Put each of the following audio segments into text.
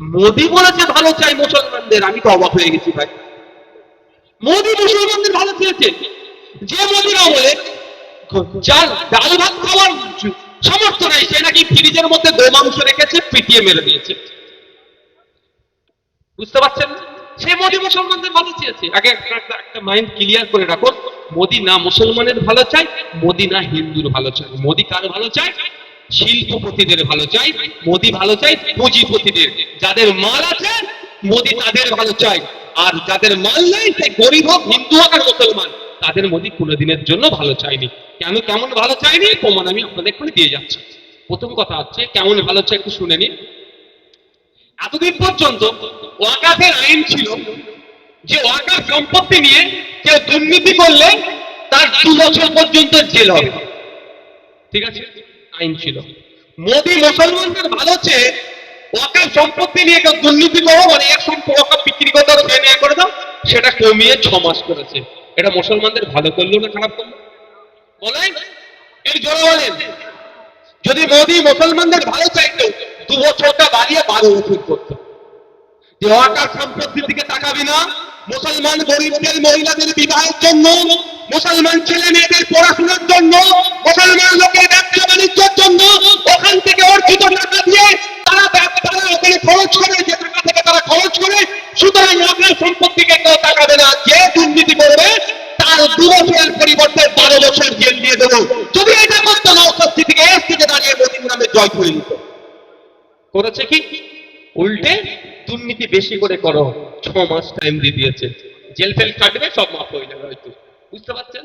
মোদি বলেছে ভালো চাই মুসলমানদের। আমি তো অবাক হয়ে গেছি ভাই। মোদি মুসলমানদের ভালো চেয়েছে। যে মোদিরা বলে, যার ডাল ভাত খাওয়ার সামর্থ্য নাই, সে নাকি ফ্রিজের মধ্যে গোমাংস রেখেছে, পিটিয়ে মেরে দিয়েছে। বুঝতে পারছেন? সে মোদি মুসলমানদের ভালো চেয়েছে। আগে একটা মাইন্ড ক্লিয়ার করে রাখুন। মোদি না মুসলমানের ভালো চাই মোদি না হিন্দুর ভালো চাই মোদি কার ভালো চাই শিল্পপতিদের ভালো চাই, মোদি ভালো চাই, পুঁজিপতিদের। যাদের মাল আছে, মোদি তাদের ভালো চাই। আর যাদের মাল নেই, সে গরিব হোক, হিন্দু হোক আর মুসলমান, তাদের মোদি কোনোদিনের জন্য ভালো চাইনি। কেন কেমন ভালো চাইনি? প্রমাণ আমি আপনাদের এক্ষুনি দিয়ে যাচ্ছি। প্রথম কথা হচ্ছে, কেমন ভালো চাই একটু শুনে নিন। এতদিন পর্যন্ত ওয়াকাফের আইন ছিল যে ওয়াকাফ সম্পত্তি নিয়ে কেউ দুর্নীতি করলে তার দু বছর পর্যন্ত জেল হবে। ঠিক আছে? আইন ছিল। মোদি মুসলমানদের ভালো চেয়ে ওয়াকাফ সম্পত্তি নিয়ে কেউ দুর্নীতি করো মানে এক ওয়াকাফ বিক্রি করে দাও খেয়ে নেওয়া করে দাও, সেটা কমিয়ে ছ মাস করেছে। এটা মুসলমানদের ভালো করল না খারাপ করল? বলেন, এর জোরে বলেন। যদি মোদি মুসলমানদের ভালো চাইতো, দু বছরটা বাড়িয়ে বারো বছর করতো। যে ওয়াকার সম্পত্তির দিকে তাকাবি না, মুসলমান গরিবদের, মহিলাদের বিবাহের জন্য মুসলমান ছেলে মেয়েদের পড়াশোনার জন্য, মুসলমান লোকের ব্যবসা বাণিজ্যের জন্য ওখান থেকে অর্জিত টাকা দিয়ে তারা তারা ওখানে খরচ করে, যে টাকা থেকে তারা খরচ করে, সুতরাং ওয়াকার সম্পত্তিকে কেউ তাকাবে না, যে দুর্নীতি করবে, তার দু বছরের পরিবর্তে বারো বছর জেল দিয়ে দেবো। যদি এটা করতো না, উপস্থিত থেকে এস থেকে দাঁড়িয়ে মোদী নামে জয় করে নিত। করেছে কি? উল্টে দুর্নীতি বেশি করে করো, ছ মাস টাইম দিয়ে দিয়েছে। জেল ফেল কাটবে সব মাফ হয়ে যাবে হয়তো। বুঝতে পারছেন?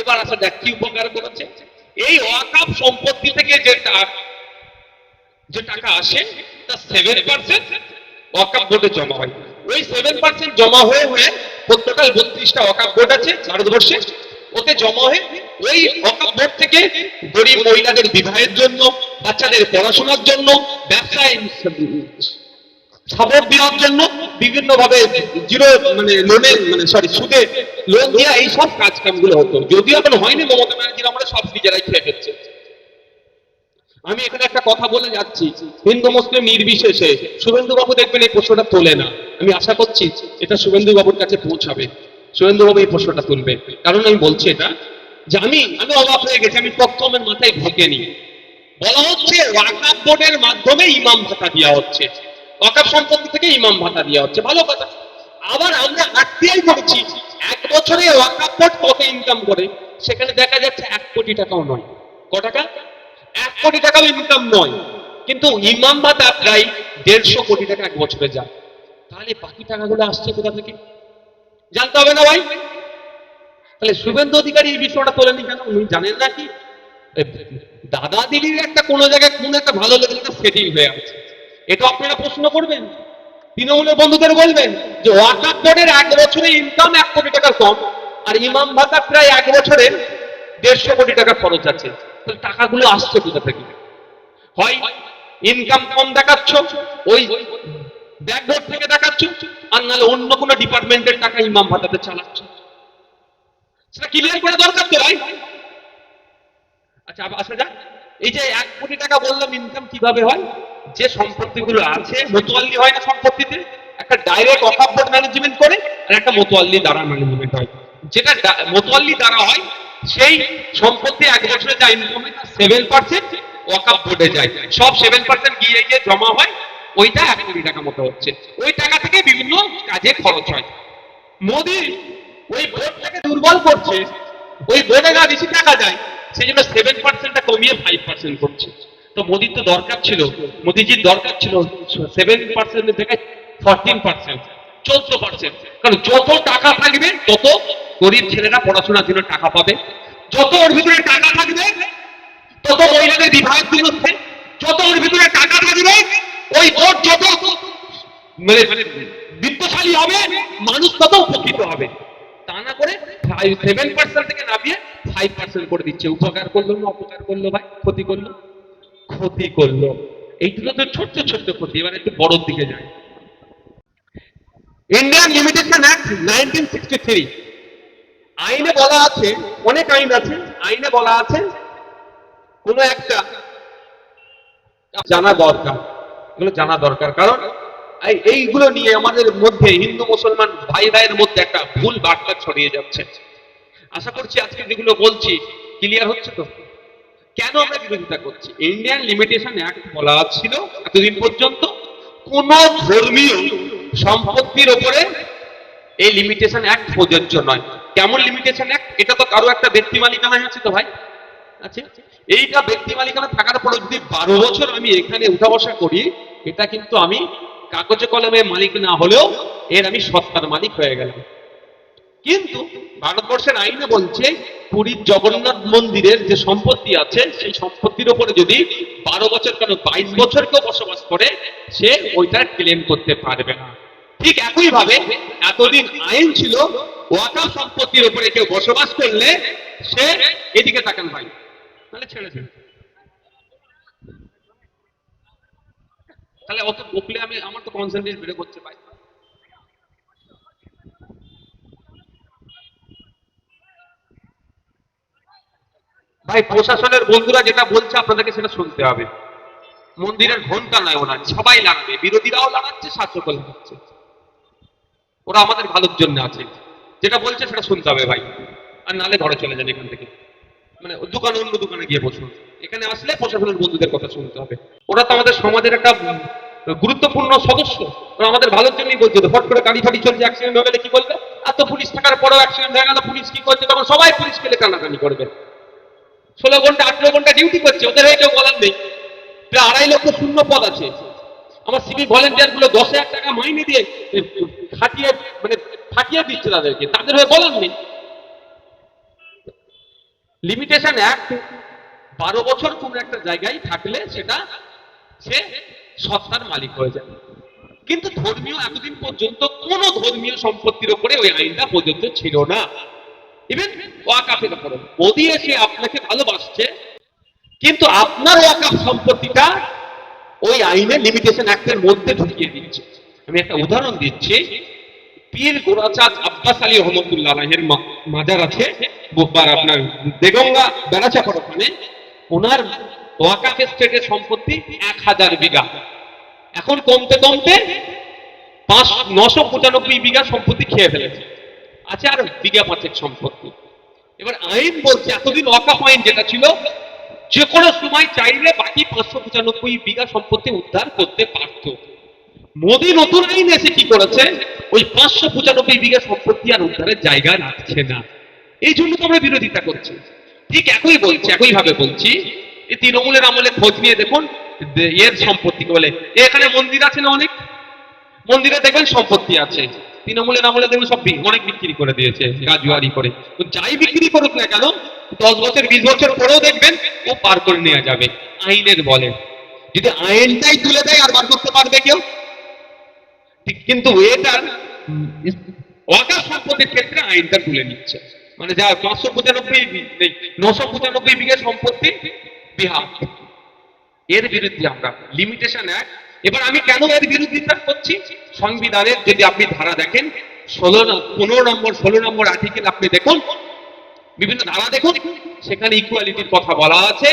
এবার আসা দেখ কি উপকার করেছে? এই ওয়াকাপ সম্পত্তি থেকে যে টাকা যে টাকা আসে তার সেভেন পার্সেন্ট ওয়াকাপ বোর্ডে জমা হয়। ওই সেভেন পার্সেন্ট জমা হয়ে হয়ে টোটাল বত্রিশটা ওয়াকাপ বোর্ড আছে ভারতবর্ষে। ওতে জমা হয়ে ওই ওয়াকাপ বোর্ড থেকে গরিব মহিলাদের বিবাহের জন্য, বাচ্চাদের পড়াশোনার জন্য ব্যবসায় জন্য বিভিন্ন ভাবে জিরো মানে লোনে মানে সরি সুদে লোন দেওয়া এই সব কাজ কামগুলো হতো। যদিও এখন হয়নি মমতা আমরা সব নিজেরাই খেয়ে ফেলছে। আমি এখানে একটা কথা বলে যাচ্ছি। হিন্দু মুসলিম নির্বিশেষে শুভেন্দু বাবু দেখবেন এই প্রশ্নটা তোলে না। আমি আশা করছি এটা শুভেন্দু বাবুর কাছে পৌঁছাবে। শুভেন্দু বাবু এই প্রশ্নটা তুলবে। কারণ আমি বলছি এটা, যে আমি আমি অবাক হয়ে গেছি, আমি প্রথমের মাথায় ঢোকেনি বলা হচ্ছে ওয়াকাফ বোর্ডের মাধ্যমে ইমাম ভাতা দেওয়া হচ্ছে। ওয়াকাফ সম্পত্তি থেকে ইমাম ভাতা দেওয়া হচ্ছে। ভালো কথা। আবার আমরা আরটিআই করেছি এক বছরে বোর্ড কত ইনকাম করে? সেখানে দেখা যাচ্ছে এক কোটি টাকাও নয়। ক টাকা? এক কোটি টাকাও ইনকাম নয়। কিন্তু ইমাম ভাতা প্রায় দেড়শো কোটি টাকা এক বছরে যায়। তাহলে বাকি টাকাগুলো আসছে কোথা থেকে? জানতে হবে না ভাই? তাহলে শুভেন্দু অধিকারী এই বিষয়টা তোলেনি কেন? উনি জানেন না কি দাদা দিদির একটা কোনো জায়গায় কোন একটা ভালো একটা সেটিং হয়ে আছে। এটা আপনারা প্রশ্ন করবেন। তৃণমূলের বন্ধুদের বলবেন যে ওয়াকাপ বোর্ডের এক বছরে ইনকাম এক কোটি টাকা কম, আর ইমাম ভাতা প্রায় এক বছরে দেড়শো কোটি টাকা খরচ আছে। তাহলে টাকাগুলো আসছে কোথা থেকে? হয় ইনকাম কম দেখাচ্ছ, ওই ব্যাকবোর্ড থেকে দেখাচ্ছ, আর নাহলে অন্য কোনো ডিপার্টমেন্টের টাকা ইমাম ভাতাতে চালাচ্ছ। সেটা ক্লিয়ার করা দরকার তো ভাই। আচ্ছা আসা যাক। এই যে এক কোটি টাকা বললাম ইনকাম কীভাবে হয়? যে সম্পত্তিগুলো আছে, মোতোয়াল্লি হয় না সম্পত্তিতে? একটা ডাইরেক্ট অকাপ বোর্ড ম্যানেজমেন্ট করে আর একটা মোতোয়াল্লি দ্বারা ম্যানেজমেন্ট হয়। যেটা মোতোয়াল্লি দ্বারা হয়, সেই সম্পত্তি এক বছরে যা ইনকাম হয় সেভেন পার্সেন্ট ওয়াকাপ বোর্ডে যায়। সব সেভেন পার্সেন্ট গিয়ে গিয়ে জমা হয়, ওইটা এক কোটি টাকা মতো হচ্ছে। ওই টাকা থেকে বিভিন্ন কাজে খরচ হয়। মোদি ওই বোর্ডটাকে দুর্বল করছে, ওই বোর্ডে না বেশি টাকা যায় সেই জন্য সেভেন পার্সেন্টটা কমিয়ে ফাইভ পার্সেন্ট করছে। তো মোদির তো দরকার ছিল, মোদিজির দরকার ছিল সেভেন পার্সেন্ট থেকে ফোরটিন পার্সেন্ট চোদ্দ পার্সেন্ট কারণ যত টাকা থাকবে, তত গরিব ছেলেরা পড়াশোনার জন্য টাকা পাবে। যত ওর ভিতরে টাকা থাকবে, তত মহিলাদের বিবাহের সে- যত ওর ভিতরে টাকা থাকবে, ওই ভোট যত মানে মানে বিত্তশালী হবে, মানুষ তত উপকৃত হবে। তা না করে সেভেন পার্সেন্ট থেকে নামিয়ে ফাইভ পার্সেন্ট করে দিচ্ছে। উপকার করল না অপকার করল ভাই? ক্ষতি করল? ক্ষতি করল। এইগুলো তো ছোট্ট ছোট্ট ক্ষতি, এবার একটু বড়র দিকে যায় Indian limitation act nineteen sixty three. আইনে বলা আছে, অনেক আইন আছে, আইনে বলা আছে, কোনো একটা জানা দরকার, এগুলো জানা দরকার। কারণ এইগুলো নিয়ে আমাদের মধ্যে হিন্দু, মুসলমান ভাই ভাইয়ের মধ্যে একটা ভুল বার্তা ছড়িয়ে যাচ্ছে। আশা করছি আজকে যেগুলো বলছি ক্লিয়ার হচ্ছে তো? কেন আমরা বিরোধিতা করছি? ইন্ডিয়ান লিমিটেশন অ্যাক্ট বলা ছিল এতদিন পর্যন্ত কোন ধর্মীয় সম্পত্তির উপরে এই লিমিটেশন অ্যাক্ট প্রযোজ্য নয়। কেমন লিমিটেশন অ্যাক্ট এটা তো কারও একটা ব্যক্তি মালিকানায় আছে তো ভাই। আছে এইটা ব্যক্তি মালিকানা থাকার পরে যদি বারো বছর আমি এখানে উঠা বসা করি, এটা কিন্তু আমি কাগজে কলমে মালিক না হলেও এর আমি সত্তার মালিক হয়ে গেলাম। কিন্তু ভারতবর্ষের আইনে বলছে পুরীর জগন্নাথ মন্দিরের যে সম্পত্তি আছে, সেই সম্পত্তির উপরে যদি বারো বছর কেন বাইশ বছর কেউ বসবাস করে, সে ওইটা ক্লেম করতে পারবে না। ঠিক একই ভাবে এতদিন আইন ছিল, ওয়াকা সম্পত্তির উপরে কেউ বসবাস করলে সে এদিকে তাকান ভাই, তাহলে ছেড়ে দেন। তাহলে অত বকলে আমি, আমার তো কনসেন্ট্রেট বেড়ে করছে ভাই। ভাই, প্রশাসনের বন্ধুরা যেটা বলছে আপনাদেরকে সেটা শুনতে হবে। মন্দিরের ঘণ্টা নয় ওরা সবাই লাগবে। বিরোধীরাও লাগাচ্ছে শাসকও লাগাচ্ছে ওরা আমাদের ভালোর জন্য আছে। যেটা বলছে সেটা শুনতে হবে ভাই। আর নালে ঘরে চলে যান এখান থেকে। মানে দোকানে, অন্য দোকানে গিয়ে বসুন। এখানে আসলে প্রশাসনের বন্ধুদের কথা শুনতে হবে। ওরা তো আমাদের সমাজের একটা গুরুত্বপূর্ণ সদস্য। ওরা আমাদের ভালোর জন্যই বলছে ফট করে গাড়ি ফাড়ি চলছে অ্যাক্সিডেন্ট হয়ে গেলে কি বলবে? আর তো পুলিশ থাকার পরেও অ্যাক্সিডেন্ট হয়ে গেল, পুলিশ কি করছে? তখন সবাই পুলিশ পেলে কান্নাকানি করবে। ষোলো ঘণ্টা, আঠেরো ঘণ্টা ডিউটি করছে, ওদের হয়ে কেউ বলার নেই। প্রায় আড়াই লক্ষ শূন্য পদ আছে। আমার সিভিক ভলেন্টিয়ারগুলো দশ হাজার টাকা মাইনে দিয়ে খাটিয়ে মানে ফাটিয়ে দিচ্ছে তাদেরকে। তাদের হয়ে বলার নেই। লিমিটেশন অ্যাক্ট বারো বছর কোন একটা জায়গায় থাকলে সেটা সে সত্তার মালিক হয়ে যায়। কিন্তু ধর্মীয় এতদিন পর্যন্ত কোন ধর্মীয় সম্পত্তির উপরে ওই আইনটা প্রযোজ্য ছিল না। ইভেন ওয়াকাফের উপরে মোদি এসে আপনাকে ভালোবাসছে, কিন্তু আপনার ওয়াকাফ সম্পত্তিটা ওই আইনে লিমিটেশন অ্যাক্টের মধ্যে ঢুকিয়ে দিচ্ছে। আমি একটা উদাহরণ দিচ্ছি। পীর গোরাচাঁদ আব্বাস আলী রহমতুল্লাহ রাহের মাজার আছে, বুধবার আপনার দেগঙ্গা বেড়াচাপড় ওখানে। ওনার ওয়াকাফ স্টেটের সম্পত্তি এক হাজার বিঘা। এখন কমতে কমতে পাঁচ নশো পঁচানব্বই বিঘা সম্পত্তি খেয়ে ফেলেছে। আছে আর বিঘা পাঁচেক সম্পত্তি এবার আইন বলছে, এতদিন ওয়াকাফ আইন যেটা ছিল যে কোনো সময় চাইলে বাকি পাঁচশো পঁচানব্বই বিঘা সম্পত্তি উদ্ধার করতে পারত। মোদী নতুন আইন এসে কি করেছে? ওই পাঁচশো পঁচানব্বই বিঘা সম্পত্তি আর উদ্ধারের জায়গা রাখছে না। এই জন্য তো আমরা বিরোধিতা করছি। ঠিক একই বলছি, একই ভাবে বলছি, এই তৃণমূলের আমলে খোঁজ নিয়ে দেখুন, এর সম্পত্তি বলে? এখানে মন্দির আছে না অনেক? মন্দিরে দেখবেন সম্পত্তি আছে। তৃণমূলের আমলে দেখবেন সব অনেক বিক্রি করে দিয়েছে, গাজুয়ারি করে। তো যাই বিক্রি করুক না কেন, দশ বছর, বিশ বছর পরেও দেখবেন ও পার করে নেওয়া যাবে, আইনের বলে। যদি আইনটাই তুলে দেয় আর বার করতে পারবে কেউ কিন্তু এটার ওয়াকার সম্পত্তির ক্ষেত্রে আইনটা তুলে নিচ্ছে। মানে যা পাঁচশো পঁচানব্বই নেই, নশো পঁচানব্বই বিঘা সম্পত্তি বিহার। এর বিরুদ্ধে আমরা লিমিটেশন অ্যাক্ট এবার আমি কেন এর বিরোধিতা করছি? সংবিধানের যদি আপনি ধারা দেখেন, ষোলো পনেরো নম্বর, ষোলো নম্বর আর্টিকেল আপনি দেখুন, বিভিন্ন ধারা দেখুন, সেখানে ইকুয়ালিটির কথা বলা আছে।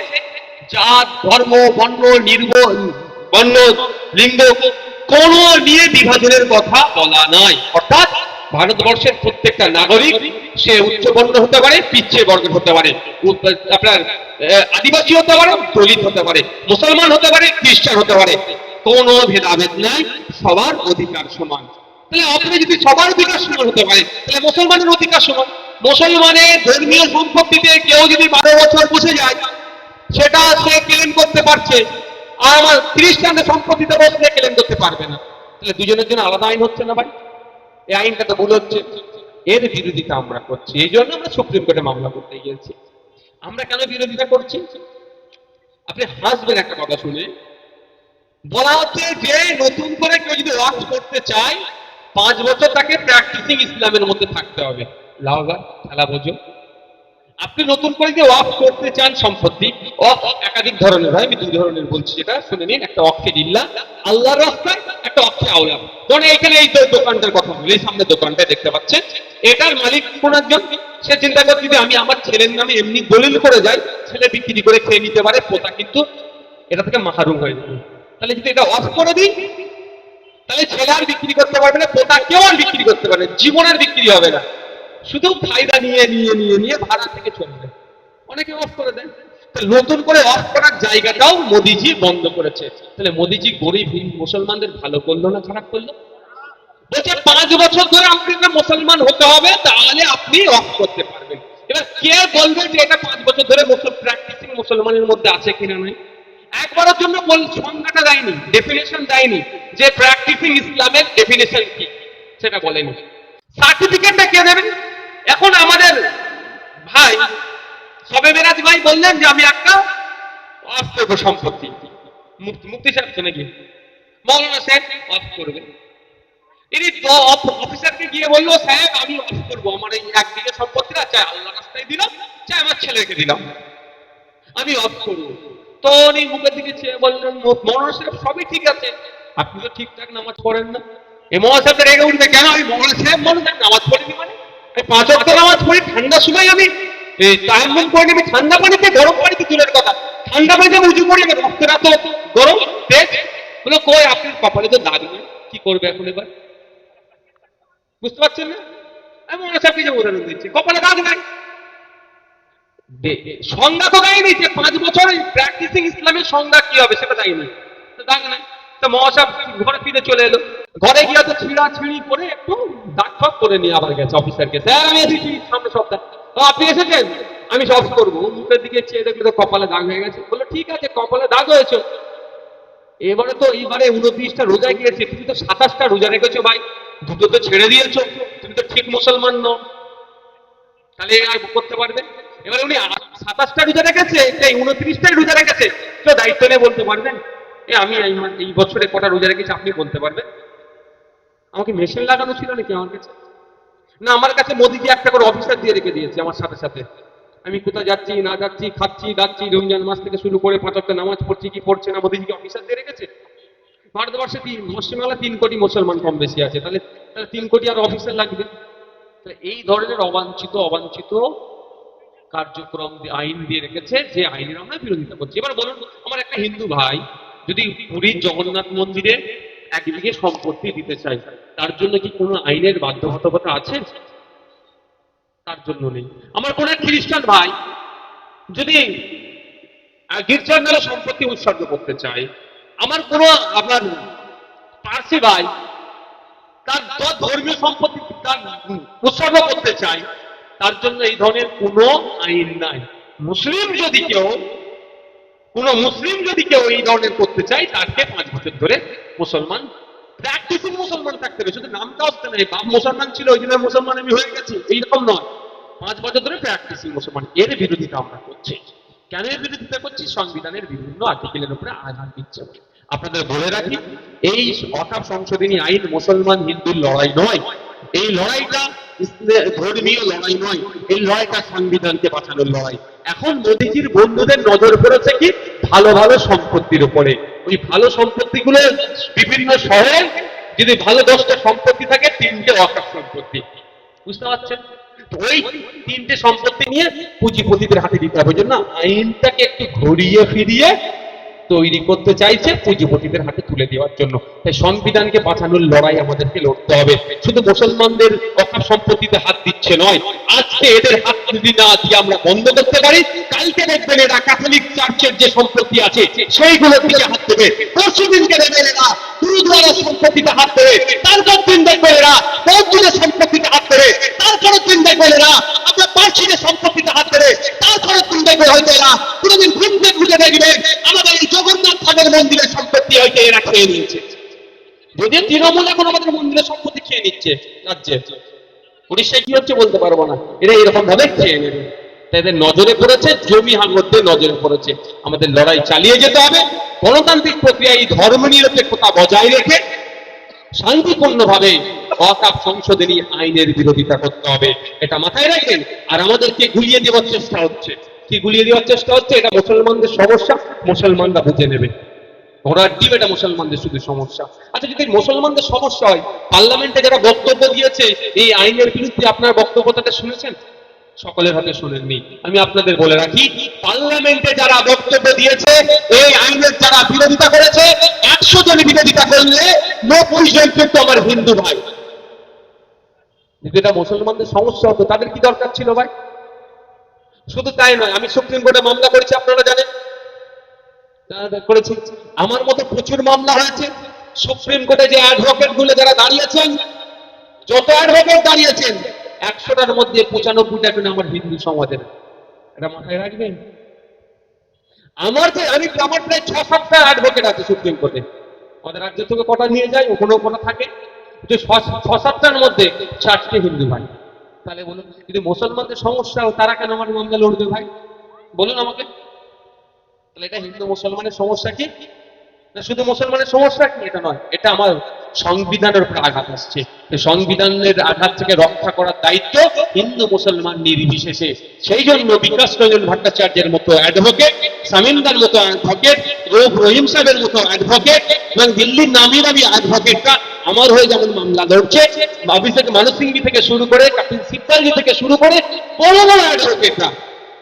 জাত, ধর্ম, বর্ণ নির্ব বর্ণ, লিঙ্গ, কোন নিয়ে বিভাজনের কথা বলা নাই। অর্থাৎ ভারতবর্ষের প্রত্যেকটা নাগরিক, সে উচ্চ বর্ণ হতে পারে পিচ্ছে বর্গের হতে পারে আপনার আদিবাসী হতে পারে, দলিত হতে পারে, মুসলমান হতে পারে, খ্রিস্টান হতে পারে। কোনো ভেদাভেদ নাই, সবার অধিকার সমান। তাহলে আপনি যদি সবার অধিকার সমান হতে পারে তাহলে মুসলমানের অধিকার সমান। মুসলমানের ধর্মীয় সম্পত্তিতে কেউ যদি বারো বছর বসে যায়, সেটা সে ক্লেম করতে পারছে, আর আমার খ্রিস্টানের সম্পত্তিতে বসলে ক্লেম করতে পারবে না। তাহলে দুজনের জন্য আলাদা আইন হচ্ছে না ভাই? এই আইনটা তো ভুল হচ্ছে। এর বিরোধিতা আমরা করছি। এই জন্য আমরা সুপ্রিম কোর্টে মামলা করতে গিয়েছি। আমরা কেন বিরোধিতা করছি? আপনি হাসবেন একটা কথা শুনে বলা হচ্ছে যে নতুন করে কেউ যদি ওয়ার্ক করতে চায়, পাঁচ বছর তাকে প্র্যাকটিসিং ইসলামের মধ্যে থাকতে হবে। লাউগা খেলা বোঝো। আপনি নতুন করে যে ওয়াক করতে চান সম্পত্তি একাধিক ধরনের হয় আমি দুই ধরনের বলছি এটা শুনে নিন, একটা অক্ষে দিল্লা, আল্লাহর রাস্তায়, একটা অক্ষে আওলা। মানে এখানে এই দোকানটার কথা বলি সামনে দোকানটা দেখতে পাচ্ছেন, এটার মালিক কোন একজন? সে চিন্তা করে যদি আমি আমার ছেলের নামে এমনি দলিল করে যাই, ছেলে বিক্রি করে খেয়ে নিতে পারে, পোতা কিন্তু এটা থেকে মাহারুম হয়ে যাবে। তাহলে যদি এটা অফ করে দিই, তাহলে ছেলে আর বিক্রি করতে পারবে না, পোতা কেউ আর বিক্রি করতে পারবে জীবনের বিক্রি হবে না। শুধু ফায়দা নিয়ে নিয়ে নিয়ে নিয়ে ভাড়া থেকে চলবে। অনেকে অফ করে দেয়। নতুন করে অফ করার জায়গাটাও মোদিজি বন্ধ করেছে। তাহলে মোদিজি গরিব মুসলমানদের ভালো করল না, খারাপ করল? বলছে, পাঁচ বছর ধরে আপনাকে মুসলমান হতে হবে, তাহলে আপনি অফ করতে পারবেন। এবার কে বলবে যে এটা পাঁচ বছর ধরে প্র্যাকটিসিং মুসলমানের মধ্যে আছে কিনা নাই একবারের জন্য বল সংজ্ঞাটা দেয়নি ডেফিনেশন দেয়নি, যে প্র্যাকটিসিং ইসলামের ডেফিনেশন কি, সেটা বলেনি। সার্টিফিকেটটা কে দেবেন এখন আমাদের ভাই, সবে মেরাজ ভাই বললেন যে আমি একটা করব সম্পত্তি, মুক্তি সাহেব তো নাকি? মৌলানা সাহেব অফ করবে। ইনি অফিসারকে গিয়ে বলল, সাহেব, আমি অফ করব, আমার এই এক বিঘে সম্পত্তিটা চাই আল্লাহ রাস্তায় দিলাম, চাই আমার ছেলেকে দিলাম। আমি অফ করব। তো মুখের দিকে চেয়ে বললেন মৌলানা সবই ঠিক আছে। আপনি তো ঠিকঠাক নামাজ পড়েন না। এই মৌলানা রেগে উঠবে, কেন? আমি মৌলানা মানুষ নামাজ পড়িনি মানে? কি করবে এখন এবার? বুঝতে পারছেন আমি মনে দিচ্ছি কপালে দাগ নাই। সংজ্ঞা তো দেয়নি, যে পাঁচ বছর প্র্যাকটিসিং ইসলামের সংজ্ঞা কি হবে সেটা তো দাগ তো মহাসাব ঘরে ফিরে চলে এলো। ঘরে গিয়ে তো ছিঁড়া ছিঁড়ি করে একটু ফাগ করে নিয়ে আবার গেছে অফিসারকে স্যার, আমি এসেছি, সামনে সপ্তাহ। আপনি এসেছেন? আমি সব করব। মুখের দিকে চেয়ে তো কপালে দাগ হয়ে গেছে। বলল, ঠিক আছে, কপালে দাগ হয়েছে। এবারে তো এইবারে উনত্রিশটা রোজা গিয়েছে। তুমি তো সাতাশটা রোজা রেখেছো ভাই। দুটো তো ছেড়ে দিয়েছ। তুমি তো ঠিক মুসলমান নও। তাহলে আর বুক করতে পারবে? এবার উনি সাতাশটা রোজা রেখেছে সেই উনত্রিশটাই রোজা রেখেছে। তো দায়িত্ব নিয়ে বলতে পারবেন এ, আমি এই বছরে কটা রোজা রেখেছি, আপনি বলতে পারবেন? আমাকে মেশিন লাগানো ছিল নাকি আমার কাছে? না, আমার কাছে মোদিজি একটা করে অফিসার দিয়ে রেখে দিয়েছে আমার সাথে সাথে। আমি কোথায় যাচ্ছি, না যাচ্ছি, খাচ্ছি দাচ্ছি রমজান মাস থেকে শুরু করে পাঁচ একটা নামাজ পড়ছি, কি পড়ছে না, মোদিজিকে অফিসার দিয়ে রেখেছে? ভারতবর্ষে তিন পশ্চিমবাংলা তিন কোটি মুসলমান কম বেশি আছে। তাহলে তাহলে তিন কোটি আর অফিসার লাগবে? এই ধরনের অবাঞ্ছিত অবাঞ্ছিত কার্যক্রম আইন দিয়ে রেখেছে যে আইনের আমরা বিরোধিতা করছি। এবার বলুন, আমার একটা হিন্দু ভাই যদি পুরীর জগন্নাথ মন্দিরে এক বিঘে সম্পত্তি দিতে চাই তার জন্য কি কোনো আইনের বাধ্যবাধকতা আছে? তার জন্য নেই। আমার কোন এক খ্রিস্টান ভাই যদি গির্জার মেলা সম্পত্তি উৎসর্গ করতে চায়, আমার কোন আপনার পার্সি ভাই তার ধর্মীয় সম্পত্তি তার উৎসর্গ করতে চায়, তার জন্য এই ধরনের কোনো আইন নাই। মুসলিম যদি কেউ, কোন মুসলিম যদি কেউ এই ধরনের করতে চায়, তাকে পাঁচ বছর ধরে মুসলমান, প্র্যাকটিসিং মুসলমান থাকতে হবে। শুধু নামটা আসতে নেই, বাপ মুসলমান ছিল, ওই জন্য মুসলমান আমি হয়ে গেছি, এইরকম নয়। পাঁচ বছর ধরে প্র্যাকটিসিং মুসলমান, এর বিরোধিতা আমরা করছি। কেন এর বিরোধিতা করছি? সংবিধানের বিভিন্ন আর্টিকেলের উপরে আঘাত দিচ্ছে আপনাদের বলে রাখি, এই অকাপ সংশোধনী আইন মুসলমান হিন্দুর লড়াই নয়। এই লড়াইটা ধর্মীয় লড়াই নয়, এই লড়াইটা সংবিধানকে বাঁচানোর লড়াই। এখন মোদিজির বন্ধুদের নজর পড়েছে কি? ভালো ভালো সম্পত্তির উপরে। ওই ভালো সম্পত্তিগুলো বিভিন্ন শহরে যদি ভালো দশটা সম্পত্তি থাকে, তিনটে অকাপ সম্পত্তি। বুঝতে পারছেন? ওই তিনটে সম্পত্তি নিয়ে পুঁজিপতিদের হাতে দিতে হবে। জন্য আইনটাকে একটু ঘুরিয়ে ফিরিয়ে তৈরি করতে চাইছে পুঁজিপতিদের হাতে তুলে দেওয়ার জন্য। তাই সংবিধানকে বাঁচানোর লড়াই আমাদেরকে লড়তে হবে। শুধু মুসলমানদের অকাপ সম্পত্তিতে হাত দিচ্ছে নয়, আজকে এদের হাত যদি না দিয়ে আমরা বন্ধ করতে পারি, কালকে দেখবেন এরা ক্যাথলিক চার্চের যে সম্পত্তি আছে সেইগুলোর দিকে হাত দেবে। পরশু দিনকে দেবেন এরা গুরুদ্বারার সম্পত্তিতে হাত দেবে। তারপর দিন দেখবেন এরা বৌদ্ধদের সম্পত্তিতে হাত দেবে। তারপরের দিন দেখবেন এরা আপনার পার্সিদের সম্পত্তিতে হাত দেবে। তারপরের দিন দেখবেন হয়তো এরা কোনোদিন ঘুরতে ঘুরে দেখবেন আমাদের এই জগন্নাথ ঠাকুর মন্দিরের সম্পত্তি হয়তো এরা খেয়ে নিয়েছে। যদি তৃণমূল এখন আমাদের মন্দিরের সম্পত্তি খেয়ে নিচ্ছে রাজ্যে উড়িষ্যায় কি হচ্ছে বলতে পারব না। এরা এরকম ভাবে খেয়ে নেবে। তাই এদের নজরে পড়েছে, জমি হাঙ্গরদের নজরে পড়েছে। আমাদের লড়াই চালিয়ে যেতে হবে। গণতান্ত্রিক প্রক্রিয়া এই ধর্ম নিরপেক্ষতা বজায় রেখে শান্তিপূর্ণভাবে অকাপ সংশোধনী আইনের বিরোধিতা করতে হবে। এটা মাথায় রাখবেন। আর আমাদেরকে গুলিয়ে দেওয়ার চেষ্টা হচ্ছে। কি গুলিয়ে দেওয়ার চেষ্টা হচ্ছে? এটা মুসলমানদের সমস্যা, মুসলমানরা বুঝে নেবে। ঘোড়ার ডিম, এটা মুসলমানদের শুধু সমস্যা। আচ্ছা যদি মুসলমানদের সমস্যা হয়, পার্লামেন্টে যারা বক্তব্য দিয়েছে, এই আইনের বিরুদ্ধে আপনার বক্তব্যটাকে শুনেছেন? সকলের হাতে শুনেননি। আমি আপনাদের বলে রাখি, পার্লামেন্টে যারা বক্তব্য দিয়েছে, এই আইনের যারা বিরোধিতা করেছে, একশো জন বিরোধিতা করলে নব্বই জন কিন্তু আমার হিন্দু ভাই। যদি এটা মুসলমানদের সমস্যা হতো, তাদের কি দরকার ছিল ভাই? শুধু তাই নয়, আমি সুপ্রিম কোর্টে মামলা করেছি, আপনারা জানেন। করেছি, আমার মতো প্রচুর মামলা হয়েছে। সুপ্রিম কোর্টে যে অ্যাডভোকেটগুলো যারা দাঁড়িয়েছেন যত অ্যাডভোকেট দাঁড়িয়েছেন একশোটার মধ্যে পঁচানব্বইটা কিন্তু আমার হিন্দু সমাজের। এটা মাথায় রাখবেন? আমার যে, আমি আমার প্রায় ছ সাতটা অ্যাডভোকেট আছে সুপ্রিম কোর্টে। আমাদের রাজ্য থেকে কটা নিয়ে যায়, ওখানেও কটা থাকে। যে ছ সাতটার মধ্যে চারটে হিন্দু ভাই। তাহলে বলুন, যদি মুসলমানদের সমস্যা তারা কেন আমার মামলা লড়বে ভাই? বলুন আমাকে। তাহলে এটা হিন্দু মুসলমানের সমস্যা কি? না শুধু মুসলমানের সমস্যা কি? এটা নয়, এটা আমার সংবিধানের উপর আঘাত আসছে। সংবিধানের আঘাত থেকে রক্ষা করার দায়িত্ব হিন্দু মুসলমান নির্বিশেষে। সেই জন্য বিকাশ রঞ্জন ভট্টাচার্যের মতো অ্যাডভোকেট, সামিন্দার মতো অ্যাডভোকেট রৌফ রহিম সাহেবের মতো অ্যাডভোকেট এবং দিল্লির নামি নামি অ্যাডভোকেটরা আমার হয়ে যেমন মামলা লড়ছে অভিষেক মানু সিংভি থেকে শুরু করে, কাপিল সিব্বালজি থেকে শুরু করে বড় বড় অ্যাডভোকেটরা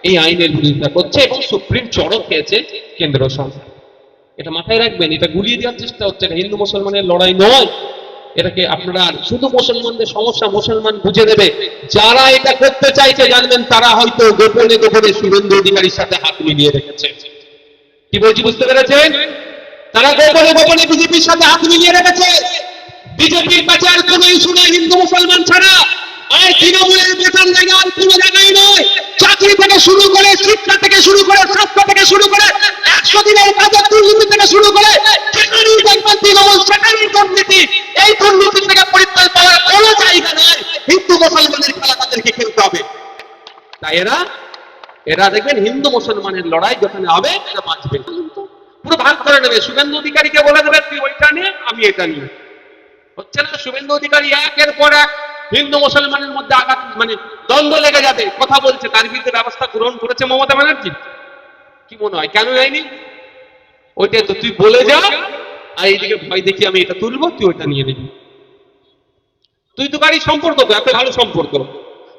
এই আইনের বিরোধিতা করছে এবং সুপ্রিম চড়ক খেয়েছে কেন্দ্র সরকার। এটা মাথায় রাখবেন, এটা গুলিয়ে দেওয়ার চেষ্টা হচ্ছে এটা হিন্দু মুসলমানের লড়াই নয়। এটাকে আপনারা শুধু মুসলমানদের সমস্যা মুসলমান বুঝে দেবে যারা এটা করতে চাইছে, জানবেন, তারা হয়তো গোপনে গোপনে শুভেন্দু অধিকারীর সাথে হাত মিলিয়ে রেখেছে। কি বলছি, বুঝতে পেরেছেন? তারা গোপনে গোপনে বিজেপির সাথে হাত মিলিয়ে রেখেছে। বিজেপির কাছে আর কোনো ইস্যু নেই হিন্দু মুসলমান ছাড়া। আর তৃণমূলের বেতন জায়গা আর কোনো জায়গায় নয়। চাকরি থেকে শুরু করে, শিক্ষা থেকে শুরু করে, স্বাস্থ্য থেকে শুরু করে একশো দিনের কাজের দুর্নীতি থেকে শুরু করে তৃণমূল দুর্নীতি এই দুর্নীতি থেকে পরিত্রাণ পাওয়ার কোনো জায়গা নয় হিন্দু মুসলমানের খেলা তাদেরকে খেলতে হবে। তাই এরা এরা দেখবেন হিন্দু মুসলমানের লড়াই যেখানে হবে, এরা বাঁচবে। পুরো ভাগ করে নেবে। শুভেন্দু অধিকারীকে বলে দেবে, তুই ওইটা নিয়ে আমি এটা নিয়ে। হচ্ছে না? শুভেন্দু অধিকারী একের পর এক হিন্দু মুসলমানের মধ্যে আঘাত মানে দ্বন্দ্ব লেগে যাবে। কথা বলছে, তার বিরুদ্ধে ব্যবস্থা গ্রহণ করেছে মমতা ব্যানার্জি। কি মনে হয়? কেন যায়নি? ওইটাই তো তুই বলে যা আর এইদিকে ভয় দেখি আমি এটা তুলবো তুই ওইটা নিয়ে নিবি। তুই তো গাড়ির সম্পর্ক তো এত ভালো সম্পর্ক।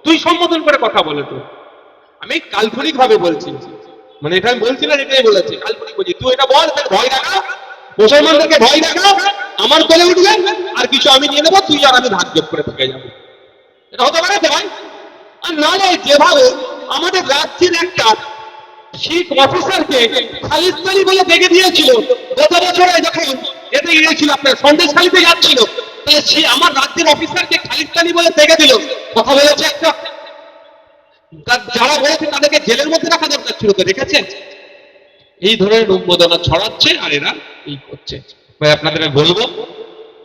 তুই সম্বোধন করে কথা বলে তো। আমি কাল্পনিক ভাবে বলছি। মানে এটা আমি বলছি না এটাই বলেছি। কাল্পনিক বলছি তুই এটা বল তোর ভয় দেখা মুসলমানদেরকে ভয় দেখা আমার কোলে উঠবে আর কিছু আমি নিয়ে নেব তুই আর আমি ভাগ যোগ করে থেকে যাব। এটা হতে পারে ভয় আর নাহলে যেভাবে আমাদের রাজ্যের একটা শিখ অফিসারকে বলে দিয়েছিল। গত বছরে যখন এতে গিয়েছিল, আপনার যাচ্ছিল সে আমার রাজ্যের অফিসারকে বলে দিল। কথা বলেছে একটা। যারা বলেছে তাদেরকে জেলের মধ্যে রাখা দরকার ছিল, তো এই ধরনের উন্মোদনা ছড়াচ্ছে আর এরা এই করছে। ভাই, আপনাদের বলব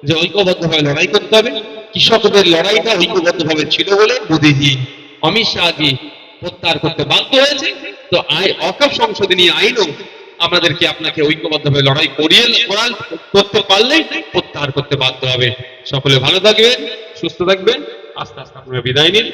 যে ঐক্যবদ্ধভাবে লড়াই করতে হবে। কৃষকদের লড়াইটা ঐক্যবদ্ধভাবে ছিল বলে মোদীজি অমিত শাহজি প্রত্যাহার করতে বাধ্য হয়েছে। তো আয় অকাপ সংশোধনী আইনও আমাদেরকে আপনাকে ঐক্যবদ্ধভাবে লড়াই করিয়ে করাল করতে পারলে প্রত্যাহার করতে বাধ্য হবে। সকলে ভালো থাকবেন, সুস্থ থাকবেন। আস্তে আস্তে আপনারা বিদায় নিন।